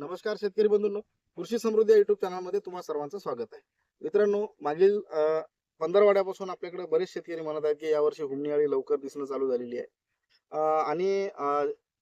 नमस्कार शेतकरी बंधूंनो. कृषी समृद्धी युट्यूब चॅनलमध्ये तुम्हा सर्वांचं स्वागत आहे. मित्रांनो मागील पंधरवाड्यापासून आपल्याकडे बरेच शेतकरी म्हणत आहेत की यावर्षी हुमणी लवकर दिसणं चालू झालेली आहे. आणि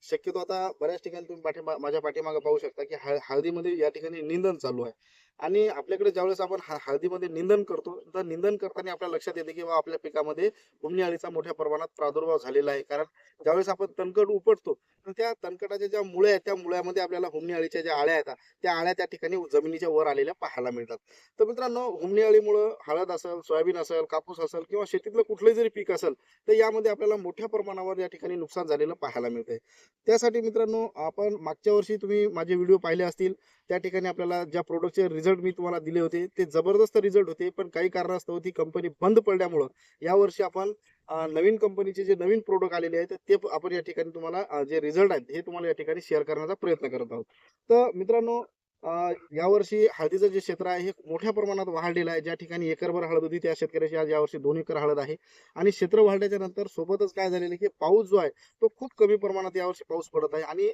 शक्यतो आता बऱ्याच ठिकाणी तुम्ही पाठीमा माझ्या पाठीमागे पाहू शकता की हळ- हळदीमध्ये या ठिकाणी निंदन चालू आहे. आणि आपल्याकडे ज्यावेळेस आपण हळदीमध्ये निंदन करतो तर निंदन करताना आपल्या लक्षात येते की बा आपल्या पिकामध्ये हुमणी अळीचा मोठ्या प्रमाणात प्रादुर्भाव झालेला आहे. कारण ज्यावेळेस आपण तणकट उपटतो त्या तणकटाच्या ज्या मुळ्या आहेत त्या मुळ्यामध्ये आपल्याला हुमणी अळीच्या ज्या आळ्या येतात त्या आळ्या त्या ठिकाणी जमिनीच्या वर आलेल्या पाहायला मिळतात. तर मित्रांनो हुमणी अळीमुळं हळद असेल सोयाबीन असेल कापूस असेल किंवा शेतीतलं कुठलंही जरी पीक असेल तर यामध्ये आपल्याला मोठ्या प्रमाणावर या ठिकाणी नुकसान झालेलं पाहायला मिळतंय. त्यासाठी मित्रांनो आपण मागच्या वर्षी तुम्ही माझे व्हिडिओ पाहिले असतील त्या ठिकाणी आपल्याला ज्या प्रोडक्टचे रिझल्ट मी तुम्हाला दिले होते ते जबरदस्त रिझल्ट होते. पण काही कारणास्तव ती कंपनी बंद पडल्यामुळं यावर्षी आपण नवीन कंपनीचे जे नवीन प्रोडक्ट आलेले आहेत ते आपण या ठिकाणी तुम्हाला जे रिझल्ट आहेत हे तुम्हाला या ठिकाणी शेअर करण्याचा प्रयत्न करत आहोत. तर मित्रांनो यावर्षी हळदीचं जे क्षेत्र आहे हे मोठ्या प्रमाणात वाढलेलं आहे. ज्या ठिकाणी एकरभर हळद होती त्या शेतकऱ्याची आज यावर्षी दोन एकर हळद आहे. आणि क्षेत्र वाढल्याच्या नंतर सोबतच काय झालेलं आहे की पाऊस जो आहे तो खूप कमी प्रमाणात यावर्षी पाऊस पडत आहे. आणि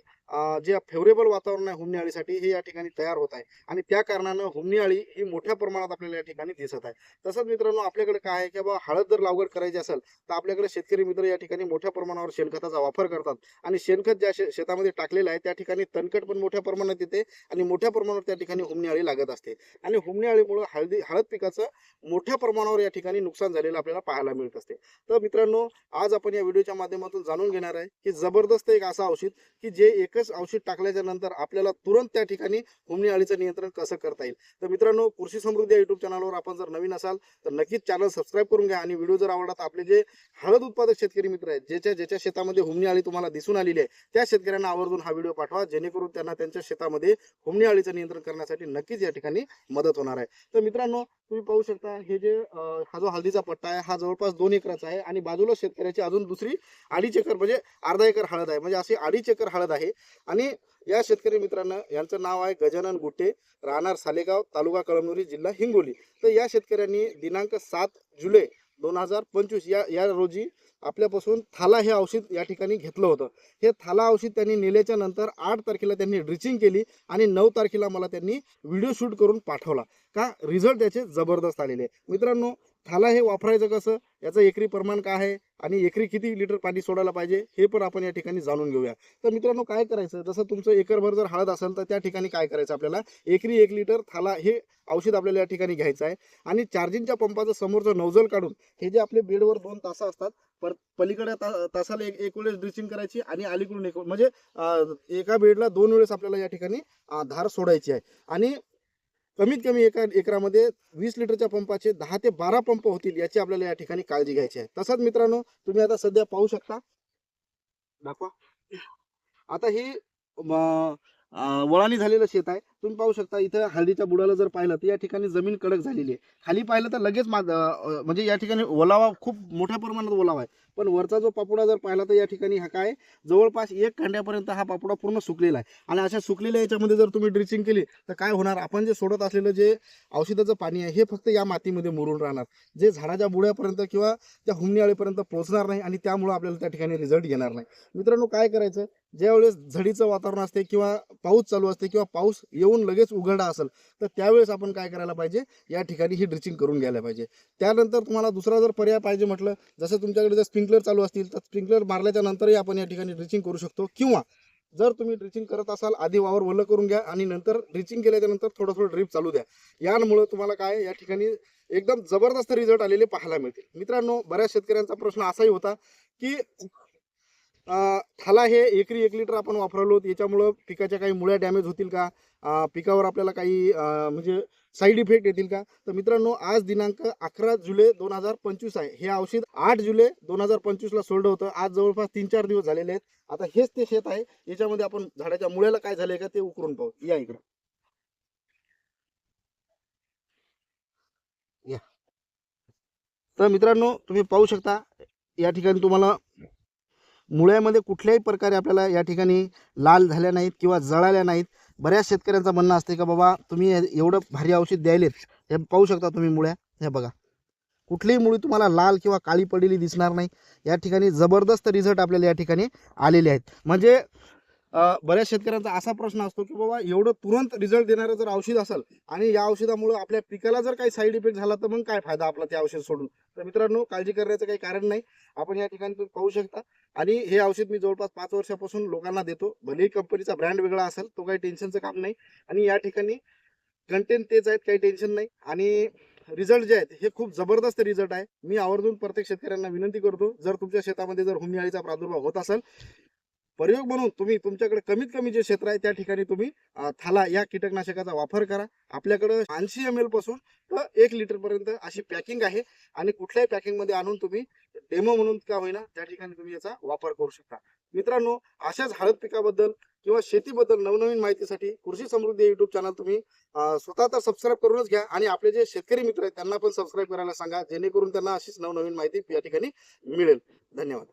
जे फेवरेबल वातावरण आहे हुमणी हे या ठिकाणी तयार होत आहे. आणि त्या कारणानं हुमणी ही मोठ्या प्रमाणात आपल्याला या ठिकाणी दिसत आहे. तसंच मित्रांनो आपल्याकडे काय आहे की बाबा हळद जर लागवड करायची असेल तर आपल्याकडे शेतकरी मित्र या ठिकाणी मोठ्या प्रमाणावर शेणखताचा वापर करतात. आणि शेणखत ज्या शे- शेतामध्ये टाकलेलं आहे त्या ठिकाणी तणकट पण मोठ्या प्रमाणात येते आणि मोठ्या प्रमाणावर त्या ठिकाणी हुमणी अळी लागत असते. आणि हुमणी अळीमुळे हळदी हळद पिकाचं मोठ्या प्रमाणावर या ठिकाणी नुकसान झालेलं आपल्याला पाहायला मिळत असते. तर मित्रांनो आज आपण या व्हिडिओच्या माध्यमातून जाणून घेणार आहे की जबरदस्त एक असं औषध की जे एकच औषध टाकल्याच्या नंतर आपल्याला तुरंत त्या ठिकाणी हुमणी आळीचं नियंत्रण कसं करता येईल. तर मित्रांनो कृषी समृद्धी युट्यूब चॅनलवर आपण जर नवीन असाल तर नक्कीच चॅनल सबस्क्राईब करून घ्या आणि व्हिडिओ जर आवडला तर आपले जे हळद उत्पादक शेतकरी मित्र आहेत ज्याच्या ज्याच्या शेतामध्ये हुमणी आळी तुम्हाला दिसून आलेली आहे त्या शेतकऱ्यांना आवर्जून हा व्हिडिओ पाठवा जेणेकरून त्यांना त्यांच्या शेतामध्ये हुमणी अळीचं नियंत्रण करण्यासाठी नक्कीच या ठिकाणी मदत होणार आहे. तर मित्रांनो तुम्ही पाहू शकता हे जे हा जो हळदीचा पट्टा आहे हा जवळपास दोन एकराचा आहे आणि बाजूला शेतकऱ्याची अजून दुसरी अडीच एकर म्हणजे अर्धा एकर हळद आहे. म्हणजे अशी अडीच एकर हळद आहे. आणि या शेतकरी मित्रांनो यांचं नाव आहे गजानन गुट्टे राहणार सालेगाव तालुका कळमनुरी जिल्हा हिंगोली. तर या शेतकऱ्यांनी दिनांक सात जुलै दोन हजार पंचवीस या या रोजी आपल्यापासून थाला हे औषध या ठिकाणी घेतलं होतं. हे थाला औषध त्यांनी नेल्याच्या नंतर आठ तारखेला त्यांनी ड्रिचिंग केली आणि नऊ तारखेला मला त्यांनी व्हिडिओ शूट करून पाठवला. का? रिझल्ट त्याचे जबरदस्त आलेले आहे. मित्रांनो थाला हे वापरायचं कसं? याचं एकरी प्रमाण काय आहे? आणि एकरी किती लिटर पाणी सोडायला पाहिजे? हे पण आपण या ठिकाणी जाणून घेऊया. तर मित्रांनो काय करायचं? जसं तुमचं एकरभर जर हळद असेल तर त्या ठिकाणी काय करायचं आपल्याला? एकरी एक लिटर थाला हे औषध आपल्याला या ठिकाणी घ्यायचं आहे. आणि चार्जिंगच्या पंपाचं समोरचं नौजल काढून हे जे आपले बेडवर दोन तास असतात परत पलीकडे ता- तासाला एक एक वेळेस ड्रिचिंग करायची आणि अलीकडून एक म्हणजे एका बेडला दोन वेळेस आपल्याला या ठिकाणी धार सोडायची आहे. आणि कमीत कमी एका एकरामध्ये वीस लिटरच्या पंपाचे दहा ते बारा पंप होतील याची आपल्याला या ठिकाणी काळजी घ्यायची आहे. तसंच मित्रांनो तुम्ही आता सध्या पाहू शकता. दाखवा. आता ही वळानी झालेलं शेत आहे. तुम्ही पाहू शकता इथं हळदीच्या बुडाला जर पाहिलं तर या ठिकाणी जमीन कडक झालेली आहे. खाली पाहिलं तर लगेच मा- म्हणजे या ठिकाणी ओलावा खूप मोठ्या प्रमाणात ओलावा आहे. पण वरचा जो पापुडा जर पाहिला तर या ठिकाणी हा काय जवळपास एक कांड्यापर्यंत हा पापुडा पूर्ण सुकलेला आहे. आणि अशा सुकलेल्या याच्यामध्ये जर तुम्ही ड्रिचिंग केली तर काय होणार? आपण जे सोडत असलेलं जे औषधाचं पाणी आहे हे फक्त या मातीमध्ये मुरून राहणार. जे झाडाच्या बुड्यापर्यंत किंवा त्या हुमणी पोहोचणार नाही आणि त्यामुळं आपल्याला त्या ठिकाणी रिझल्ट येणार नाही. मित्रांनो काय करायचं? ज्यावेळेस झडीचं वातावरण असते किंवा पाऊस चालू असते किंवा पाऊस येऊ येऊन लगेच उघडा असेल तर त्यावेळेस आपण काय करायला पाहिजे? या ठिकाणी ही ड्रिचिंग करून घ्यायला पाहिजे. त्यानंतर तुम्हाला दुसरा जर पर्याय पाहिजे म्हटलं जसं तुमच्याकडे जर स्प्रिंकलर चालू असतील तर स्प्रिंकलर मारल्याच्या नंतरही आपण या ठिकाणी ड्रिचिंग करू शकतो. किंवा जर तुम्ही ड्रिचिंग करत असाल आधी वावर वलं करून घ्या आणि नंतर ड्रिचिंग केल्याच्यानंतर थोडं थोडं ड्रिप चालू द्या. यामुळे तुम्हाला काय या ठिकाणी एकदम जबरदस्त रिझल्ट आलेले पाहायला मिळतील. मित्रांनो बऱ्याच शेतकऱ्यांचा प्रश्न असाही होता की थाला हे एकरी एक लिटर आपण वापरलो याच्यामुळं पिकाच्या काही मुळ्या डॅमेज होतील का? पिकावर आपल्याला काही म्हणजे साईड इफेक्ट येतील का? तर मित्रांनो आज दिनांक अकरा जुलै दोन हजार पंचवीस आहे. हे औषध आठ जुलै दोन हजार पंचवीसला सोडलं होतं. आज जवळपास तीन चार दिवस झालेले आहेत. आता हेच ते शेत आहे. याच्यामध्ये आपण झाडाच्या मुळ्याला काय झालंय का ते उकरून पाहू. या इकडं. या. तर मित्रांनो तुम्ही पाहू शकता या ठिकाणी तुम्हाला मुळ्यामध्ये कुठल्याही प्रकारे आपल्याला या ठिकाणी लाल झाल्या नाहीत किंवा जळाल्या नाहीत बऱ्याच शेतकऱ्यांचं म्हणणं असते का बाबा तुम्ही एवढं भारी औषध द्यायलेत हे पाहू शकता तुम्ही मुळ्या. हे बघा. कुठलीही मुळी तुम्हाला लाल किंवा काळी पडलेली दिसणार नाही. या ठिकाणी जबरदस्त रिझल्ट आपल्याला या ठिकाणी आलेले आहेत. म्हणजे बऱ्याच शेतकऱ्यांचा असा प्रश्न असतो की बाबा एवढं तुरंत रिझल्ट देणारं जर औषध असेल आणि या औषधामुळे आपल्या पिकाला जर काही साईड इफेक्ट झाला तर मग काय फायदा आपला ते औषध सोडून? तर मित्रांनो काळजी करण्याचं काही कारण नाही. आपण या ठिकाणी तुम्ही पाहू शकता. आणि हे औषध मी जवळपास पाच वर्षापासून लोकांना देतो. भलेही कंपनीचा ब्रँड वेगळा असेल तो काही टेन्शनचं काम नाही. आणि या ठिकाणी कंटेंट तेच आहेत काही टेन्शन नाही. आणि रिझल्ट जे आहेत हे खूप जबरदस्त रिझल्ट आहे. मी आवर्जून प्रत्येक शेतकऱ्यांना विनंती करतो जर तुमच्या शेतामध्ये जर हुमणी प्रादुर्भाव होत असेल प्रयोग म्हणून तुम्ही तुमच्याकडे कमीत कमी जे क्षेत्र आहे त्या ठिकाणी तुम्ही थाला या कीटकनाशकाचा वापर करा. आपल्याकडे ऐंशी एम एलपासून तर एक लिटर पर्यंत अशी पॅकिंग आहे आणि कुठल्याही पॅकिंगमध्ये आणून तुम्ही डेमो म्हणून का होईना त्या ठिकाणी तुम्ही याचा वापर करू शकता. मित्रांनो अशाच हळद पिकाबद्दल किंवा शेतीबद्दल नवनवीन माहितीसाठी कृषी समृद्धी युट्यूब चॅनल तुम्ही स्वतः तर सबस्क्राईब करूनच घ्या आणि आपले जे शेतकरी मित्र आहेत त्यांना पण सबस्क्राईब करायला सांगा जेणेकरून त्यांना अशीच नवनवीन माहिती या ठिकाणी मिळेल. धन्यवाद.